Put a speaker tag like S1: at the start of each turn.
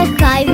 S1: Nehaj